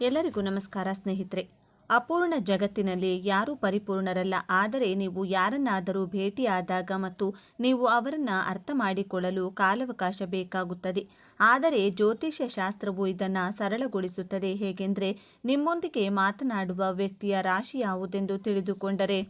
ಎಲ್ಲರಿಗೂ ನಮಸ್ಕಾರ ಸ್ನೇಹಿತರೆ. ಅಪೂರ್ಣ ಜಗತ್ತಿನಲ್ಲಿ ಯಾರೂ ಪರಿಪೂರ್ಣರಲ್ಲ. ಆದರೆ ನೀವು ಯಾರನ್ನಾದರೂ ಭೇಟಿಯಾದಾಗ ಮತ್ತು ನೀವು ಅವರನ್ನು ಅರ್ಥ ಮಾಡಿಕೊಳ್ಳಲು ಕಾಲಾವಕಾಶ ಬೇಕಾಗುತ್ತದೆ. ಆದರೆ ಜ್ಯೋತಿಷ್ಯ ಶಾಸ್ತ್ರವು ಇದನ್ನು ಸರಳಗೊಳಿಸುತ್ತದೆ. ಹೇಗೆಂದರೆ ನಿಮ್ಮೊಂದಿಗೆ ಮಾತನಾಡುವ ವ್ಯಕ್ತಿಯ ರಾಶಿ ಯಾವುದೆಂದು ತಿಳಿದುಕೊಂಡರೆ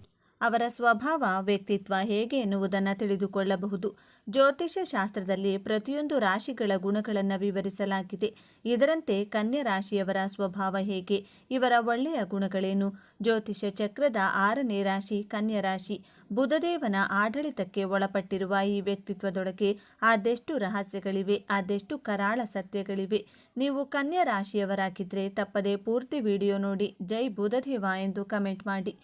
ಅವರ ಸ್ವಭಾವ, ವ್ಯಕ್ತಿತ್ವ ಹೇಗೆ ಎನ್ನುವುದನ್ನು ತಿಳಿದುಕೊಳ್ಳಬಹುದು. ಜ್ಯೋತಿಷ್ಯ ಶಾಸ್ತ್ರದಲ್ಲಿ ಪ್ರತಿಯೊಂದು ರಾಶಿಗಳ ಗುಣಗಳನ್ನು ವಿವರಿಸಲಾಗಿದೆ. ಇದರಂತೆ ಕನ್ಯಾ ರಾಶಿಯವರ ಸ್ವಭಾವ ಹೇಗೆ? ಇವರ ಒಳ್ಳೆಯ ಗುಣಗಳೇನು? ಜ್ಯೋತಿಷ್ಯ ಚಕ್ರದ ಆರನೇ ರಾಶಿ ಕನ್ಯಾ ರಾಶಿ. ಬುಧದೇವನ ಆಡಳಿತಕ್ಕೆ ಒಳಪಟ್ಟಿರುವ ಈ ವ್ಯಕ್ತಿತ್ವದೊಳಗೆ ಆದೆಷ್ಟು ರಹಸ್ಯಗಳಿವೆ, ಆದೆಷ್ಟು ಕರಾಳ ಸತ್ಯಗಳಿವೆ. ನೀವು ಕನ್ಯಾ ರಾಶಿಯವರಾಗಿದ್ದರೆ ತಪ್ಪದೆ ಪೂರ್ತಿ ವಿಡಿಯೋ ನೋಡಿ. ಜೈ ಬುಧದೇವ ಎಂದು ಕಮೆಂಟ್ ಮಾಡಿ.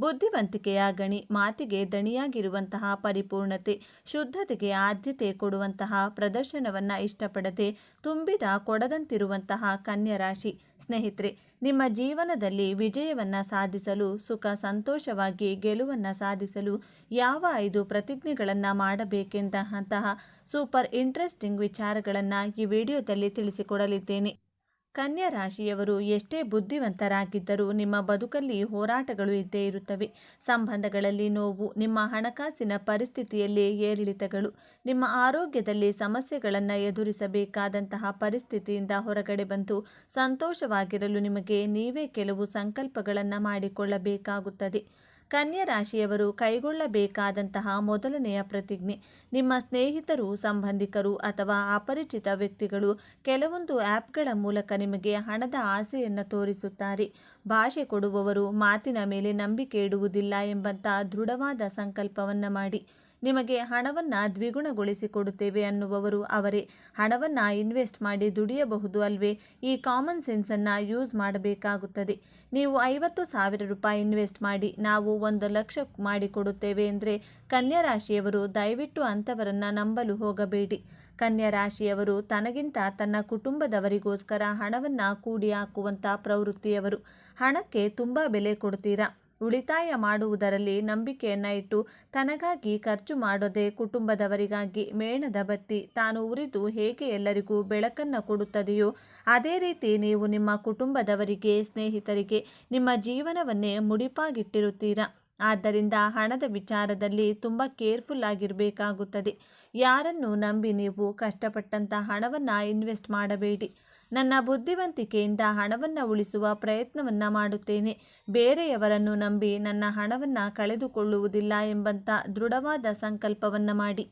ಬುದ್ಧಿವಂತಿಕೆಯ ಗಣಿ ಮಾತಿಗೆ ದಣಿಯಾಗಿರುವಂತಹ ಪರಿಪೂರ್ಣತೆ, ಶುದ್ಧತೆಗೆ ಆದ್ಯತೆ ಕೊಡುವಂತಹ ಪ್ರದರ್ಶನವನ್ನು ಇಷ್ಟಪಡದೆ ತುಂಬಿದ ಕೊಡದಂತಿರುವಂತಹ ಕನ್ಯರಾಶಿ. ಸ್ನೇಹಿತರೆ, ನಿಮ್ಮ ಜೀವನದಲ್ಲಿ ವಿಜಯವನ್ನು ಸಾಧಿಸಲು, ಸುಖ ಸಂತೋಷವಾಗಿ ಗೆಲುವನ್ನು ಸಾಧಿಸಲು ಯಾವ ಐದು ಪ್ರತಿಜ್ಞೆಗಳನ್ನು ಮಾಡಬೇಕೆಂದಂತಹ ಸೂಪರ್ ಇಂಟ್ರೆಸ್ಟಿಂಗ್ ವಿಚಾರಗಳನ್ನು ಈ ವಿಡಿಯೋದಲ್ಲಿ ತಿಳಿಸಿಕೊಡಲಿದ್ದೇನೆ. ಕನ್ಯಾ ರಾಶಿಯವರು ಎಷ್ಟೇ ಬುದ್ಧಿವಂತರಾಗಿದ್ದರೂ ನಿಮ್ಮ ಬದುಕಲ್ಲಿ ಹೋರಾಟಗಳು ಇದ್ದೇ ಇರುತ್ತವೆ. ಸಂಬಂಧಗಳಲ್ಲಿ ನೋವು, ನಿಮ್ಮ ಹಣಕಾಸಿನ ಪರಿಸ್ಥಿತಿಯಲ್ಲಿ ಏರಿಳಿತಗಳು, ನಿಮ್ಮ ಆರೋಗ್ಯದಲ್ಲಿ ಸಮಸ್ಯೆಗಳನ್ನು ಎದುರಿಸಬೇಕಾದಂತಹ ಪರಿಸ್ಥಿತಿಯಿಂದ ಹೊರಗಡೆ ಬಂದು ಸಂತೋಷವಾಗಿರಲು ನಿಮಗೆ ನೀವೇ ಕೆಲವು ಸಂಕಲ್ಪಗಳನ್ನು ಮಾಡಿಕೊಳ್ಳಬೇಕಾಗುತ್ತದೆ. ಕನ್ಯಾ ರಾಶಿಯವರು ಕೈಗೊಳ್ಳಬೇಕಾದಂತಹ ಮೊದಲನೆಯ ಪ್ರತಿಜ್ಞೆ. ನಿಮ್ಮ ಸ್ನೇಹಿತರು, ಸಂಬಂಧಿಕರು ಅಥವಾ ಅಪರಿಚಿತ ವ್ಯಕ್ತಿಗಳು ಕೆಲವೊಂದು ಆ್ಯಪ್ಗಳ ಮೂಲಕ ನಿಮಗೆ ಹಣದ ಆಸೆಯನ್ನು ತೋರಿಸುತ್ತಾರೆ. ಭಾಷೆ ಕೊಡುವವರು ಮಾತಿನ ಮೇಲೆ ನಂಬಿಕೆ ಇಡುವುದಿಲ್ಲ ಎಂಬಂತಹ ದೃಢವಾದ ಸಂಕಲ್ಪವನ್ನು ಮಾಡಿ. ನಿಮಗೆ ಹಣವನ್ನು ದ್ವಿಗುಣಗೊಳಿಸಿಕೊಡುತ್ತೇವೆ ಅನ್ನುವವರು ಅವರೇ. ಹಣವನ್ನು ಇನ್ವೆಸ್ಟ್ ಮಾಡಿ ದುಡಿಯಬಹುದು ಅಲ್ವೇ? ಈ ಕಾಮನ್ ಸೆನ್ಸನ್ನು ಯೂಸ್ ಮಾಡಬೇಕಾಗುತ್ತದೆ. ನೀವು ಐವತ್ತು ಸಾವಿರ ರೂಪಾಯಿ ಇನ್ವೆಸ್ಟ್ ಮಾಡಿ ನಾವು ಒಂದು ಲಕ್ಷ ಮಾಡಿಕೊಡುತ್ತೇವೆ ಅಂದರೆ ಕನ್ಯಾ ರಾಶಿಯವರು ದಯವಿಟ್ಟು ಅಂಥವರನ್ನು ನಂಬಲು ಹೋಗಬೇಡಿ. ಕನ್ಯಾ ರಾಶಿಯವರು ತನಗಿಂತ ತನ್ನ ಕುಟುಂಬದವರಿಗೋಸ್ಕರ ಹಣವನ್ನು ಕೂಡಿ ಹಾಕುವಂಥ ಪ್ರವೃತ್ತಿಯವರು. ಹಣಕ್ಕೆ ತುಂಬ ಬೆಲೆ ಕೊಡ್ತೀರಾ? ಉಳಿತಾಯ ಮಾಡುವುದರಲ್ಲಿ ನಂಬಿಕೆಯನ್ನು ಇಟ್ಟು ತನಗಾಗಿ ಖರ್ಚು ಮಾಡದೆ ಕುಟುಂಬದವರಿಗಾಗಿ ಮೇಣದ ಬತ್ತಿ. ತಾನು ಉರಿದು ಹೇಗೆ ಎಲ್ಲರಿಗೂ ಬೆಳಕನ್ನು ಕೊಡುತ್ತದೆಯೋ, ಅದೇ ರೀತಿ ನೀವು ನಿಮ್ಮ ಕುಟುಂಬದವರಿಗೆ, ಸ್ನೇಹಿತರಿಗೆ ನಿಮ್ಮ ಜೀವನವನ್ನೇ ಮುಡಿಪಾಗಿಟ್ಟಿರುತ್ತೀರಾ? ಆದ್ದರಿಂದ ಹಣದ ವಿಚಾರದಲ್ಲಿ ತುಂಬ ಕೇರ್ಫುಲ್ ಆಗಿರಬೇಕಾಗುತ್ತದೆ. ಯಾರನ್ನು ನಂಬಿ ನೀವು ಕಷ್ಟಪಟ್ಟಂಥ ಹಣವನ್ನು ಇನ್ವೆಸ್ಟ್ ಮಾಡಬೇಡಿ. ನನ್ನ ಬುದ್ಧಿವಂತಿಕೆಯಿಂದ ಹಣವನ್ನು ಉಳಿಸುವ ಪ್ರಯತ್ನವನ್ನು ಮಾಡುತ್ತೇನೆ. ಬೇರೆಯವರನ್ನು ನಂಬಿ ನನ್ನ ಹಣವನ್ನು ಕಳೆದುಕೊಳ್ಳುವುದಿಲ್ಲ ಎಂಬಂಥ ದೃಢವಾದ ಸಂಕಲ್ಪವನ್ನು ಮಾಡಿ.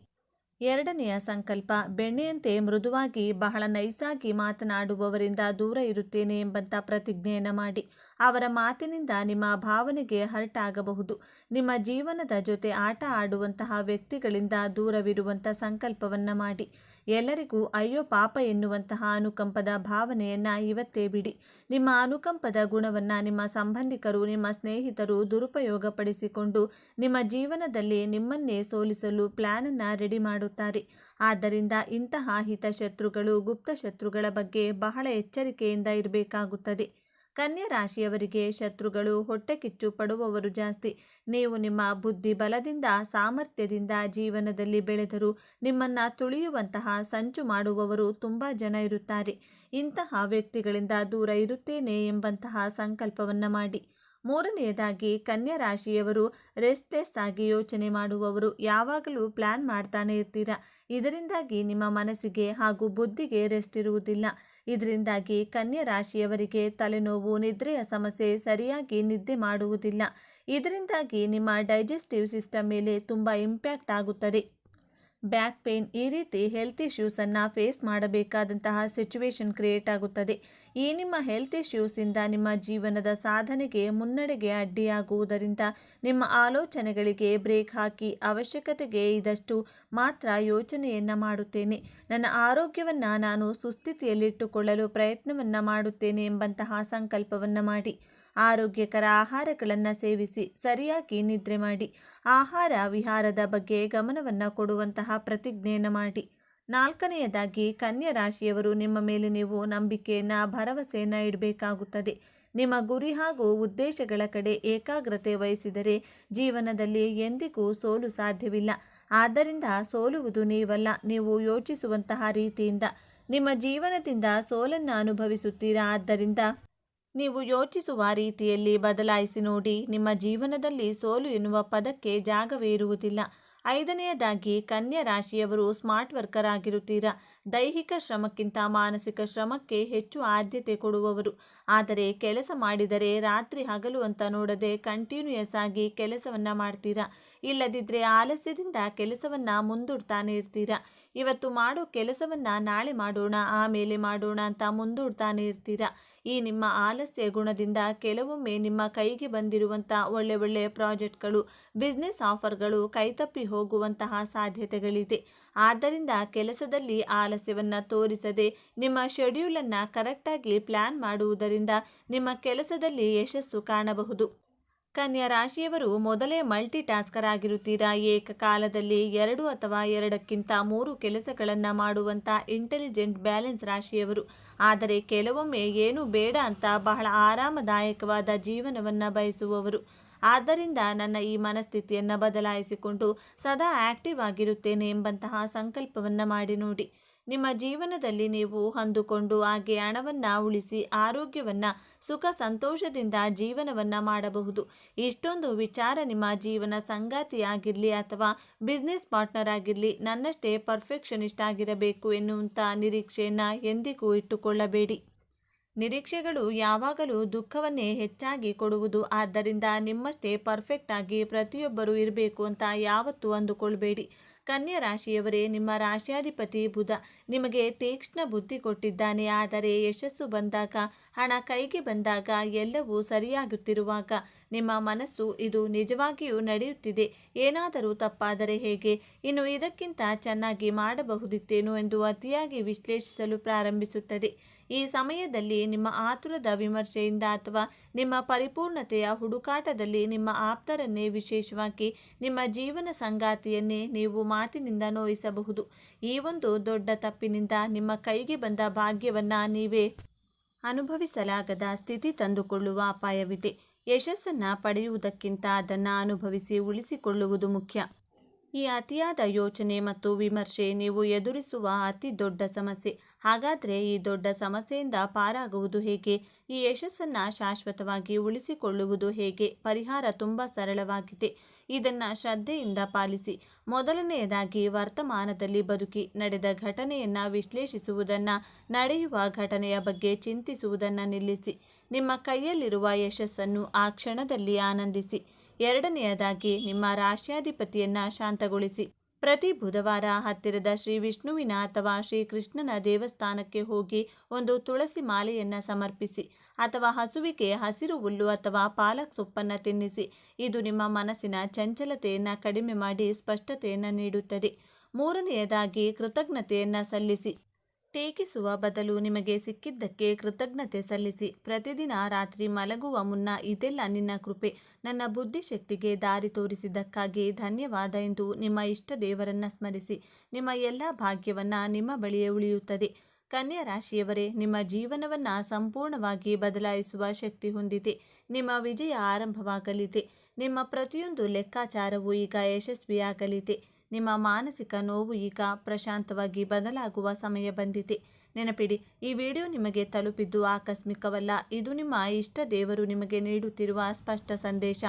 ಎರಡನೆಯ ಸಂಕಲ್ಪ, ಬೆಣ್ಣೆಯಂತೆ ಮೃದುವಾಗಿ ಬಹಳ ನೈಸಾಗಿ ಮಾತನಾಡುವವರಿಂದ ದೂರ ಇರುತ್ತೇನೆ ಎಂಬಂಥ ಪ್ರತಿಜ್ಞೆಯನ್ನು ಮಾಡಿ. ಅವರ ಮಾತಿನಿಂದ ನಿಮ್ಮ ಭಾವನೆಗೆ ಹರ್ಟ್ ಆಗಬಹುದು ನಿಮ್ಮ ಜೀವನದ ಜೊತೆ ಆಟ ಆಡುವಂತಹ ವ್ಯಕ್ತಿಗಳಿಂದ ದೂರವಿರುವಂಥ ಸಂಕಲ್ಪವನ್ನು ಮಾಡಿ. ಎಲ್ಲರಿಗೂ ಅಯ್ಯೋ ಪಾಪ ಎನ್ನುವಂತಹ ಅನುಕಂಪದ ಭಾವನೆಯನ್ನು ಇವತ್ತೇ ಬಿಡಿ. ನಿಮ್ಮ ಅನುಕಂಪದ ಗುಣವನ್ನು ನಿಮ್ಮ ಸಂಬಂಧಿಕರು, ನಿಮ್ಮ ಸ್ನೇಹಿತರು ದುರುಪಯೋಗಪಡಿಸಿಕೊಂಡು ನಿಮ್ಮ ಜೀವನದಲ್ಲಿ ನಿಮ್ಮನ್ನೇ ಸೋಲಿಸಲು ಪ್ಲ್ಯಾನನ್ನು ರೆಡಿ ಮಾಡುತ್ತಾರೆ. ಆದ್ದರಿಂದ ಇಂತಹ ಹಿತಶತ್ರುಗಳು ಗುಪ್ತ ಶತ್ರುಗಳ ಬಗ್ಗೆ ಬಹಳ ಎಚ್ಚರಿಕೆಯಿಂದ ಇರಬೇಕಾಗುತ್ತದೆ. ಕನ್ಯಾ ರಾಶಿಯವರಿಗೆ ಶತ್ರುಗಳು ಹೊಟ್ಟೆ ಕಿಚ್ಚು ಪಡುವವರು ಜಾಸ್ತಿ. ನೀವು ನಿಮ್ಮ ಬುದ್ಧಿ ಬಲದಿಂದ, ಸಾಮರ್ಥ್ಯದಿಂದ ಜೀವನದಲ್ಲಿ ಬೆಳೆದರೂ ನಿಮ್ಮನ್ನು ತುಳಿಯುವಂತಹ ಸಂಚು ಮಾಡುವವರು ತುಂಬ ಜನ ಇರುತ್ತಾರೆ. ಇಂತಹ ವ್ಯಕ್ತಿಗಳಿಂದ ದೂರ ಇರುತ್ತೇನೆ ಎಂಬಂತಹ ಸಂಕಲ್ಪವನ್ನು ಮಾಡಿ. ಮೂರನೆಯದಾಗಿ ಕನ್ಯಾ ರಾಶಿಯವರು ರೆಸ್ಟ್ಲೆಸ್ ಆಗಿ ಯೋಚನೆ ಮಾಡುವವರು ಯಾವಾಗಲೂ ಪ್ಲ್ಯಾನ್ ಮಾಡ್ತಾನೆ ಇರ್ತೀರಾ? ಇದರಿಂದಾಗಿ ನಿಮ್ಮ ಮನಸ್ಸಿಗೆ ಹಾಗೂ ಬುದ್ಧಿಗೆ ರೆಸ್ಟ್ ಇರುವುದಿಲ್ಲ. ಇದರಿಂದಾಗಿ ಕನ್ಯಾ ರಾಶಿಯವರಿಗೆ ತಲೆನೋವು ನಿದ್ರೆಯ ಸಮಸ್ಯೆ ಸರಿಯಾಗಿ ನಿದ್ದೆ ಮಾಡುವುದಿಲ್ಲ. ಇದರಿಂದಾಗಿ ನಿಮ್ಮ ಡೈಜೆಸ್ಟಿವ್ ಸಿಸ್ಟಮ್ ಮೇಲೆ ತುಂಬ ಇಂಪ್ಯಾಕ್ಟ್ ಆಗುತ್ತದೆ. ಬ್ಯಾಕ್ ಪೇನ್ ಈ ರೀತಿ ಹೆಲ್ತ್ ಇಶ್ಯೂಸನ್ನು ಫೇಸ್ ಮಾಡಬೇಕಾದಂತಹ ಸಿಚುವೇಶನ್ ಕ್ರಿಯೇಟ್ ಆಗುತ್ತದೆ. ಈ ನಿಮ್ಮ ಹೆಲ್ತ್ ಇಶ್ಯೂಸಿಂದ ನಿಮ್ಮ ಜೀವನದ ಸಾಧನೆಗೆ ಮುನ್ನಡೆಗೆ ಅಡ್ಡಿಯಾಗುವುದರಿಂದ ನಿಮ್ಮ ಆಲೋಚನೆಗಳಿಗೆ ಬ್ರೇಕ್ ಹಾಕಿ ಅವಶ್ಯಕತೆಗೆ ಇದಷ್ಟು ಮಾತ್ರ ಯೋಚನೆಯನ್ನು ಮಾಡುತ್ತೇನೆ. ನನ್ನ ಆರೋಗ್ಯವನ್ನು ನಾನು ಸುಸ್ಥಿತಿಯಲ್ಲಿಟ್ಟುಕೊಳ್ಳಲು ಪ್ರಯತ್ನವನ್ನು ಮಾಡುತ್ತೇನೆ ಎಂಬಂತಹ ಸಂಕಲ್ಪವನ್ನು ಮಾಡಿ. ಆರೋಗ್ಯಕರ ಆಹಾರಗಳನ್ನು ಸೇವಿಸಿ ಸರಿಯಾಗಿ ನಿದ್ರೆ ಮಾಡಿ. ಆಹಾರ ವಿಹಾರದ ಬಗ್ಗೆ ಗಮನವನ್ನು ಕೊಡುವಂತಹ ಪ್ರತಿಜ್ಞೆಯನ್ನು ಮಾಡಿ. ನಾಲ್ಕನೆಯದಾಗಿ, ಕನ್ಯಾ ರಾಶಿಯವರು ನಿಮ್ಮ ಮೇಲೆ ನೀವು ನಂಬಿಕೆಯನ್ನು, ಭರವಸೆಯನ್ನು ಇಡಬೇಕಾಗುತ್ತದೆ. ನಿಮ್ಮ ಗುರಿ ಹಾಗೂ ಉದ್ದೇಶಗಳ ಕಡೆ ಏಕಾಗ್ರತೆ ವಹಿಸಿದರೆ ಜೀವನದಲ್ಲಿ ಎಂದಿಗೂ ಸೋಲು ಸಾಧ್ಯವಿಲ್ಲ. ಆದ್ದರಿಂದ ಸೋಲುವುದು ನೀವಲ್ಲ, ನೀವು ಯೋಚಿಸುವಂತಹ ರೀತಿಯಿಂದ. ನಿಮ್ಮ ಜೀವನದಿಂದ ಸೋಲನ್ನು ಅನುಭವಿಸುತ್ತೀರಾ? ಆದ್ದರಿಂದ ನೀವು ಯೋಚಿಸುವ ರೀತಿಯಲ್ಲಿ ಬದಲಾಯಿಸಿ ನೋಡಿ. ನಿಮ್ಮ ಜೀವನದಲ್ಲಿ ಸೋಲು ಎನ್ನುವ ಪದಕ್ಕೆ ಜಾಗವೇ ಇರುವುದಿಲ್ಲ. ಐದನೆಯದಾಗಿ, ಕನ್ಯಾ ರಾಶಿಯವರು ಸ್ಮಾರ್ಟ್ ವರ್ಕರ್ ಆಗಿರುತ್ತೀರಾ. ದೈಹಿಕ ಶ್ರಮಕ್ಕಿಂತ ಮಾನಸಿಕ ಶ್ರಮಕ್ಕೆ ಹೆಚ್ಚು ಆದ್ಯತೆ ಕೊಡುವವರು. ಆದರೆ ಕೆಲಸ ಮಾಡಿದರೆ ರಾತ್ರಿ ಹಗಲು ಅಂತ ನೋಡದೆ ಕಂಟಿನ್ಯೂಯಸ್ ಆಗಿ ಕೆಲಸವನ್ನು ಮಾಡ್ತೀರಾ? ಇಲ್ಲದಿದ್ದರೆ ಆಲಸ್ಯದಿಂದ ಕೆಲಸವನ್ನು ಮುಂದೂಡ್ತಾನೆ ಇರ್ತೀರಾ? ಇವತ್ತು ಮಾಡೋ ಕೆಲಸವನ್ನು ನಾಳೆ ಮಾಡೋಣ, ಆಮೇಲೆ ಮಾಡೋಣ ಅಂತ ಮುಂದೂಡ್ತಾನೆ ಇರ್ತೀರಾ? ಈ ನಿಮ್ಮ ಆಲಸ್ಯ ಗುಣದಿಂದ ಕೆಲವೊಮ್ಮೆ ನಿಮ್ಮ ಕೈಗೆ ಬಂದಿರುವಂಥ ಒಳ್ಳೆ ಒಳ್ಳೆ ಪ್ರಾಜೆಕ್ಟ್ಗಳು, ಬಿಸ್ನೆಸ್ ಆಫರ್ಗಳು ಕೈತಪ್ಪಿ ಹೋಗುವಂತಹ ಸಾಧ್ಯತೆಗಳಿದೆ. ಆದ್ದರಿಂದ ಕೆಲಸದಲ್ಲಿ ಆಲಸ್ಯವನ್ನು ತೋರಿಸದೆ ನಿಮ್ಮ ಶೆಡ್ಯೂಲನ್ನು ಕರೆಕ್ಟಾಗಿ ಪ್ಲ್ಯಾನ್ ಮಾಡುವುದರಿಂದ ನಿಮ್ಮ ಕೆಲಸದಲ್ಲಿ ಯಶಸ್ಸು ಕಾಣಬಹುದು. ಕನ್ಯಾ ರಾಶಿಯವರು ಮೊದಲೇ ಮಲ್ಟಿ ಟಾಸ್ಕರ್ ಆಗಿರುತ್ತೀರಾ ಏಕಕಾಲದಲ್ಲಿ ಎರಡು ಅಥವಾ ಎರಡಕ್ಕಿಂತ ಮೂರು ಕೆಲಸಗಳನ್ನು ಮಾಡುವಂಥ ಇಂಟೆಲಿಜೆಂಟ್ ಬ್ಯಾಲೆನ್ಸ್ ರಾಶಿಯವರು. ಆದರೆ ಕೆಲವೊಮ್ಮೆ ಏನು ಬೇಡ ಅಂತ ಬಹಳ ಆರಾಮದಾಯಕವಾದ ಜೀವನವನ್ನು ಬಯಸುವವರು. ಆದ್ದರಿಂದ ನನ್ನ ಈ ಮನಸ್ಥಿತಿಯನ್ನು ಬದಲಾಯಿಸಿಕೊಂಡು ಸದಾ ಆಕ್ಟಿವ್ ಆಗಿರುತ್ತೇನೆ ಎಂಬಂತಹ ಸಂಕಲ್ಪವನ್ನು ಮಾಡಿ ನೋಡಿ. ನಿಮ್ಮ ಜೀವನದಲ್ಲಿ ನೀವು ಅಂದುಕೊಂಡು ಹಾಗೆ ಹಣವನ್ನು ಉಳಿಸಿ ಆರೋಗ್ಯವನ್ನು ಸುಖ ಸಂತೋಷದಿಂದ ಜೀವನವನ್ನು ಮಾಡಬಹುದು. ಇಷ್ಟೊಂದು ವಿಚಾರ ನಿಮ್ಮ ಜೀವನ ಸಂಗಾತಿಯಾಗಿರಲಿ ಅಥವಾ ಬಿಸ್ನೆಸ್ ಪಾರ್ಟ್ನರ್ ಆಗಿರಲಿ ನನ್ನಷ್ಟೇ ಪರ್ಫೆಕ್ಷನಿಸ್ಟ್ ಆಗಿರಬೇಕು ಎನ್ನುವಂಥ ನಿರೀಕ್ಷೆಯನ್ನು ಎಂದಿಗೂ ಇಟ್ಟುಕೊಳ್ಳಬೇಡಿ. ನಿರೀಕ್ಷೆಗಳು ಯಾವಾಗಲೂ ದುಃಖವನ್ನೇ ಹೆಚ್ಚಾಗಿ ಕೊಡುವುದು. ಆದ್ದರಿಂದ ನಿಮ್ಮಷ್ಟೇ ಪರ್ಫೆಕ್ಟ್ ಆಗಿ ಪ್ರತಿಯೊಬ್ಬರೂ ಇರಬೇಕು ಅಂತ ಯಾವತ್ತೂ ಅಂದುಕೊಳ್ಬೇಡಿ. ಕನ್ಯಾ ರಾಶಿಯವರೇ ನಿಮ್ಮ ರಾಶಿಯಾಧಿಪತಿ ಬುಧ ನಿಮಗೆ ತೀಕ್ಷ್ಣ ಬುದ್ಧಿ ಕೊಟ್ಟಿದ್ದಾನೆ. ಆದರೆ ಯಶಸ್ಸು ಬಂದಾಗ, ಹಣ ಕೈಗೆ ಬಂದಾಗ ಎಲ್ಲವೂ ಸರಿಯಾಗುತ್ತಿರುವಾಗ ನಿಮ್ಮ ಮನಸ್ಸು ಇದು ನಿಜವಾಗಿಯೂ ನಡೆಯುತ್ತಿದೆ. ಏನಾದರೂ ತಪ್ಪಾದರೆ ಹೇಗೆ? ಇನ್ನು ಇದಕ್ಕಿಂತ ಚೆನ್ನಾಗಿ ಮಾಡಬಹುದಿತ್ತೇನು ಎಂದು ಅತಿಯಾಗಿ ವಿಶ್ಲೇಷಿಸಲು ಪ್ರಾರಂಭಿಸುತ್ತದೆ. ಈ ಸಮಯದಲ್ಲಿ ನಿಮ್ಮ ಆತುರದ ವಿಮರ್ಶೆಯಿಂದ ಅಥವಾ ನಿಮ್ಮ ಪರಿಪೂರ್ಣತೆಯ ಹುಡುಕಾಟದಲ್ಲಿ ನಿಮ್ಮ ಆಪ್ತರನ್ನೇ ವಿಶೇಷವಾಗಿ ನಿಮ್ಮ ಜೀವನ ಸಂಗಾತಿಯನ್ನೇ ನೀವು ಮಾತಿನಿಂದ ನೋಯಿಸಬಹುದು. ಈ ಒಂದು ದೊಡ್ಡ ತಪ್ಪಿನಿಂದ ನಿಮ್ಮ ಕೈಗೆ ಬಂದ ಭಾಗ್ಯವನ್ನು ನೀವೇ ಅನುಭವಿಸಲಾಗದ ಸ್ಥಿತಿ ತಂದುಕೊಳ್ಳುವ ಅಪಾಯವಿದೆ. ಯಶಸ್ಸನ್ನು ಪಡೆಯುವುದಕ್ಕಿಂತ ಅದನ್ನು ಅನುಭವಿಸಿ ಉಳಿಸಿಕೊಳ್ಳುವುದು ಮುಖ್ಯ. ಈ ಅತಿಯಾದ ಯೋಚನೆ ಮತ್ತು ವಿಮರ್ಶೆ ನೀವು ಎದುರಿಸುವ ಅತಿ ದೊಡ್ಡ ಸಮಸ್ಯೆ. ಹಾಗಾದರೆ ಈ ದೊಡ್ಡ ಸಮಸ್ಯೆಯಿಂದ ಪಾರಾಗುವುದು ಹೇಗೆ? ಈ ಯಶಸ್ಸನ್ನು ಶಾಶ್ವತವಾಗಿ ಉಳಿಸಿಕೊಳ್ಳುವುದು ಹೇಗೆ? ಪರಿಹಾರ ತುಂಬ ಸರಳವಾಗಿದೆ. ಇದನ್ನು ಶ್ರದ್ಧೆಯಿಂದ ಪಾಲಿಸಿ. ಮೊದಲನೆಯದಾಗಿ ವರ್ತಮಾನದಲ್ಲಿ ಬದುಕಿ ನಡೆದ ಘಟನೆಯನ್ನು ವಿಶ್ಲೇಷಿಸುವುದನ್ನು, ನಡೆಯುವ ಘಟನೆಯ ಬಗ್ಗೆ ಚಿಂತಿಸುವುದನ್ನು ನಿಲ್ಲಿಸಿ. ನಿಮ್ಮ ಕೈಯಲ್ಲಿರುವ ಯಶಸ್ಸನ್ನು ಆ ಕ್ಷಣದಲ್ಲಿ ಆನಂದಿಸಿ. ಎರಡನೆಯದಾಗಿ ನಿಮ್ಮ ರಾಶ್ಯಾಧಿಪತಿಯನ್ನು ಶಾಂತಗೊಳಿಸಿ. ಪ್ರತಿ ಬುಧವಾರ ಹತ್ತಿರದ ಶ್ರೀ ವಿಷ್ಣುವಿನ ಅಥವಾ ಶ್ರೀ ಕೃಷ್ಣನ ದೇವಸ್ಥಾನಕ್ಕೆ ಹೋಗಿ ಒಂದು ತುಳಸಿ ಮಾಲೆಯನ್ನು ಸಮರ್ಪಿಸಿ ಅಥವಾ ಹಸುವಿಗೆ ಹಸಿರು ಹುಲ್ಲು ಅಥವಾ ಪಾಲಕ್ ಸೊಪ್ಪನ್ನು ತಿನ್ನಿಸಿ. ಇದು ನಿಮ್ಮ ಮನಸ್ಸಿನ ಚಂಚಲತೆಯನ್ನು ಕಡಿಮೆ ಮಾಡಿ ಸ್ಪಷ್ಟತೆಯನ್ನು ನೀಡುತ್ತದೆ. ಮೂರನೆಯದಾಗಿ ಕೃತಜ್ಞತೆಯನ್ನು ಸಲ್ಲಿಸಿ. ಟೀಕಿಸುವ ಬದಲು ನಿಮಗೆ ಸಿಕ್ಕಿದ್ದಕ್ಕೆ ಕೃತಜ್ಞತೆ ಸಲ್ಲಿಸಿ. ಪ್ರತಿದಿನ ರಾತ್ರಿ ಮಲಗುವ ಮುನ್ನ ಇದೆಲ್ಲ ನಿನ್ನ ಕೃಪೆ. ನನ್ನ ಬುದ್ಧಿಶಕ್ತಿಗೆ ದಾರಿ ತೋರಿಸಿದ್ದಕ್ಕಾಗಿ ಧನ್ಯವಾದ ಎಂದು ನಿಮ್ಮ ಇಷ್ಟ ದೇವರನ್ನ ಸ್ಮರಿಸಿ. ನಿಮ್ಮ ಎಲ್ಲ ಭಾಗ್ಯವನ್ನ ನಿಮ್ಮ ಬಳಿಯೇ ಉಳಿಯುತ್ತದೆ. ಕನ್ಯಾ ರಾಶಿಯವರೇ, ನಿಮ್ಮ ಜೀವನವನ್ನು ಸಂಪೂರ್ಣವಾಗಿ ಬದಲಾಯಿಸುವ ಶಕ್ತಿ ಹೊಂದಿದೆ. ನಿಮ್ಮ ವಿಜಯ ಆರಂಭವಾಗಲಿದೆ. ನಿಮ್ಮ ಪ್ರತಿಯೊಂದು ಲೆಕ್ಕಾಚಾರವೂ ಈಗ ಯಶಸ್ವಿಯಾಗಲಿದೆ. ನಿಮ್ಮ ಮಾನಸಿಕ ನೋವು ಈಗ ಪ್ರಶಾಂತವಾಗಿ ಬದಲಾಗುವ ಸಮಯ ಬಂದಿದೆ. ನೆನಪಿಡಿ, ಈ ವಿಡಿಯೋ ನಿಮಗೆ ತಲುಪಿದ್ದು ಆಕಸ್ಮಿಕವಲ್ಲ. ಇದು ನಿಮ್ಮ ಇಷ್ಟ ದೇವರು ನಿಮಗೆ ನೀಡುತ್ತಿರುವ ಸ್ಪಷ್ಟ ಸಂದೇಶ.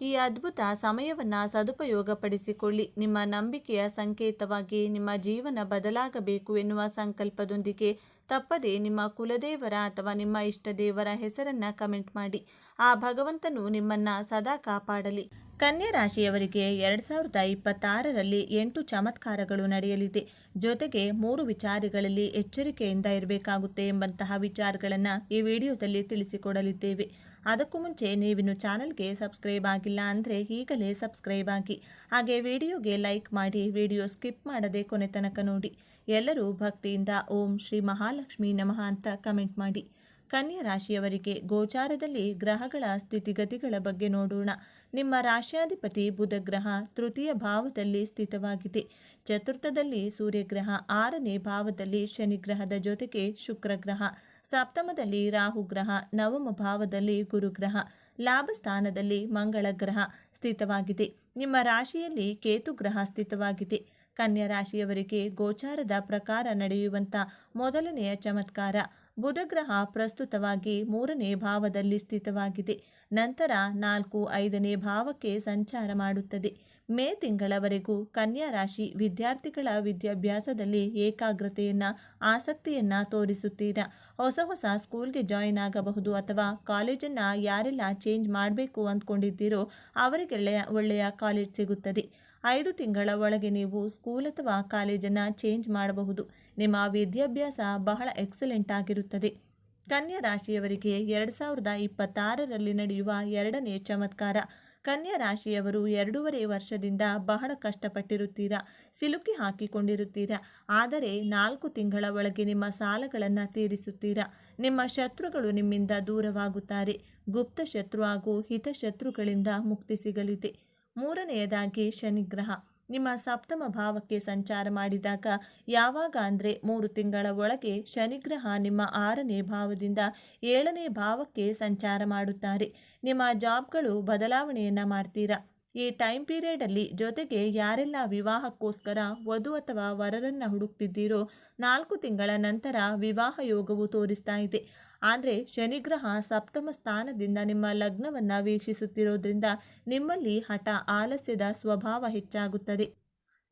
ಈ ಅದ್ಭುತ ಸಮಯವನ್ನು ಸದುಪಯೋಗಪಡಿಸಿಕೊಳ್ಳಿ. ನಿಮ್ಮ ನಂಬಿಕೆಯ ಸಂಕೇತವಾಗಿ ನಿಮ್ಮ ಜೀವನ ಬದಲಾಗಬೇಕು ಎನ್ನುವ ಸಂಕಲ್ಪದೊಂದಿಗೆ ತಪ್ಪದೆ ನಿಮ್ಮ ಕುಲದೇವರ ಅಥವಾ ನಿಮ್ಮ ಇಷ್ಟ ದೇವರ ಹೆಸರನ್ನು ಕಮೆಂಟ್ ಮಾಡಿ. ಆ ಭಗವಂತನು ನಿಮ್ಮನ್ನು ಸದಾ ಕಾಪಾಡಲಿ. ಕನ್ಯಾ ರಾಶಿಯವರಿಗೆ ಎರಡು ಸಾವಿರದ ಇಪ್ಪತ್ತಾರರಲ್ಲಿ ಎಂಟು ಚಮತ್ಕಾರಗಳು ನಡೆಯಲಿದೆ. ಜೊತೆಗೆ ಮೂರು ವಿಚಾರಗಳಲ್ಲಿ ಎಚ್ಚರಿಕೆಯಿಂದ ಇರಬೇಕಾಗುತ್ತೆ ಎಂಬಂತಹ ವಿಚಾರಗಳನ್ನು ಈ ವಿಡಿಯೋದಲ್ಲಿ ತಿಳಿಸಿಕೊಡಲಿದ್ದೇವೆ. ಅದಕ್ಕೂ ಮುಂಚೆ ನೀವಿನ್ನು ಚಾನಲ್ಗೆ ಸಬ್ಸ್ಕ್ರೈಬ್ ಆಗಿಲ್ಲ ಅಂದರೆ ಈಗಲೇ ಸಬ್ಸ್ಕ್ರೈಬ್ ಆಗಿ. ಹಾಗೆ ವಿಡಿಯೋಗೆ ಲೈಕ್ ಮಾಡಿ, ವಿಡಿಯೋ ಸ್ಕಿಪ್ ಮಾಡದೆ ಕೊನೆ ತನಕ ನೋಡಿ. ಎಲ್ಲರೂ ಭಕ್ತಿಯಿಂದ ಓಂ ಶ್ರೀ ಮಹಾಲಕ್ಷ್ಮಿ ನಮಃ ಅಂತ ಕಮೆಂಟ್ ಮಾಡಿ. ಕನ್ಯಾ ರಾಶಿಯವರಿಗೆ ಗೋಚಾರದಲ್ಲಿ ಗ್ರಹಗಳ ಸ್ಥಿತಿಗತಿಗಳ ಬಗ್ಗೆ ನೋಡೋಣ. ನಿಮ್ಮ ರಾಶ್ಯಾಧಿಪತಿ ಬುಧ ಗ್ರಹ ತೃತೀಯ ಭಾವದಲ್ಲಿ ಸ್ಥಿತವಾಗಿದೆ. ಚತುರ್ಥದಲ್ಲಿ ಸೂರ್ಯಗ್ರಹ, ಆರನೇ ಭಾವದಲ್ಲಿ ಶನಿಗ್ರಹದ ಜೊತೆಗೆ ಶುಕ್ರಗ್ರಹ, ಸಪ್ತಮದಲ್ಲಿ ರಾಹುಗ್ರಹ, ನವಮ ಭಾವದಲ್ಲಿ ಗುರುಗ್ರಹ, ಲಾಭ ಸ್ಥಾನದಲ್ಲಿ ಮಂಗಳ ಗ್ರಹ ಸ್ಥಿತವಾಗಿದೆ. ನಿಮ್ಮ ರಾಶಿಯಲ್ಲಿ ಕೇತು ಗ್ರಹ ಸ್ಥಿತವಾಗಿದೆ. ಕನ್ಯಾ ರಾಶಿಯವರಿಗೆ ಗೋಚಾರದ ಪ್ರಕಾರ ನಡೆಯುವಂಥ ಮೊದಲನೆಯ ಚಮತ್ಕಾರ ಬುಧಗ್ರಹ ಪ್ರಸ್ತುತವಾಗಿ ಮೂರನೇ ಭಾವದಲ್ಲಿ ಸ್ಥಿತವಾಗಿದೆ. ನಂತರ ನಾಲ್ಕು ಐದನೇ ಭಾವಕ್ಕೆ ಸಂಚಾರ ಮಾಡುತ್ತದೆ. ಮೇ ತಿಂಗಳವರೆಗೂ ಕನ್ಯಾ ರಾಶಿ ವಿದ್ಯಾರ್ಥಿಗಳ ವಿದ್ಯಾಭ್ಯಾಸದಲ್ಲಿ ಏಕಾಗ್ರತೆಯನ್ನು, ಆಸಕ್ತಿಯನ್ನು ತೋರಿಸುತ್ತೀರಾ? ಹೊಸ ಹೊಸ ಸ್ಕೂಲ್ಗೆ ಜಾಯಿನ್ ಆಗಬಹುದು ಅಥವಾ ಕಾಲೇಜನ್ನು ಯಾರೆಲ್ಲ ಚೇಂಜ್ ಮಾಡಬೇಕು ಅಂದ್ಕೊಂಡಿದ್ದೀರೋ ಅವರಿಗೆಲ್ಲ ಒಳ್ಳೆಯ ಕಾಲೇಜ್ ಸಿಗುತ್ತದೆ. ಐದು ತಿಂಗಳ ಒಳಗೆ ನೀವು ಸ್ಕೂಲ್ ಅಥವಾ ಕಾಲೇಜನ್ನು ಚೇಂಜ್ ಮಾಡಬಹುದು. ನಿಮ್ಮ ವಿದ್ಯಾಭ್ಯಾಸ ಬಹಳ ಎಕ್ಸಲೆಂಟ್ ಆಗಿರುತ್ತದೆ. ಕನ್ಯಾ ರಾಶಿಯವರಿಗೆ ಎರಡು ಸಾವಿರದ ಇಪ್ಪತ್ತಾರರಲ್ಲಿ ನಡೆಯುವ ಎರಡನೇ ಚಮತ್ಕಾರ. ಕನ್ಯಾ ರಾಶಿಯವರು ಎರಡೂವರೆ ವರ್ಷದಿಂದ ಬಹಳ ಕಷ್ಟಪಟ್ಟಿರುತ್ತೀರಾ? ಸಿಲುಕಿ ಹಾಕಿಕೊಂಡಿರುತ್ತೀರಾ? ಆದರೆ ನಾಲ್ಕು ತಿಂಗಳ ಒಳಗೆ ನಿಮ್ಮ ಸಾಲಗಳನ್ನು ತೀರಿಸುತ್ತೀರಾ? ನಿಮ್ಮ ಶತ್ರುಗಳು ನಿಮ್ಮಿಂದ ದೂರವಾಗುತ್ತಾರೆ. ಗುಪ್ತ ಶತ್ರು ಹಾಗೂ ಹಿತಶತ್ರುಗಳಿಂದ ಮುಕ್ತಿ ಸಿಗಲಿದೆ. ಮೂರನೆಯದಾಗಿ ಶನಿಗ್ರಹ. ನಿಮ್ಮ ಸಪ್ತಮ ಭಾವಕ್ಕೆ ಸಂಚಾರ ಮಾಡಿದಾಗ ಯಾವಾಗ ಅಂದರೆ ಮೂರು ತಿಂಗಳ ಒಳಗೆ ಶನಿಗ್ರಹ ನಿಮ್ಮ ಆರನೇ ಭಾವದಿಂದ ಏಳನೇ ಭಾವಕ್ಕೆ ಸಂಚಾರ ಮಾಡುತ್ತಾರೆ. ನಿಮ್ಮ ಜಾಬ್ಗಳು ಬದಲಾವಣೆಯನ್ನು ಮಾಡ್ತೀರಾ? ಈ ಟೈಮ್ ಪೀರಿಯಡಲ್ಲಿ ಜೊತೆಗೆ ಯಾರೆಲ್ಲ ವಿವಾಹಕ್ಕೋಸ್ಕರ ವಧು ಅಥವಾ ವರರನ್ನು ಹುಡುಕ್ತಿದ್ದೀರೋ ನಾಲ್ಕು ತಿಂಗಳ ನಂತರ ವಿವಾಹ ಯೋಗವು ತೋರಿಸ್ತಾ ಇದೆ. ಆದರೆ ಶನಿಗ್ರಹ ಸಪ್ತಮ ಸ್ಥಾನದಿಂದ ನಿಮ್ಮ ಲಗ್ನವನ್ನು ವೀಕ್ಷಿಸುತ್ತಿರೋದ್ರಿಂದ ನಿಮ್ಮಲ್ಲಿ ಹಠ, ಆಲಸ್ಯದ ಸ್ವಭಾವ ಹೆಚ್ಚಾಗುತ್ತದೆ.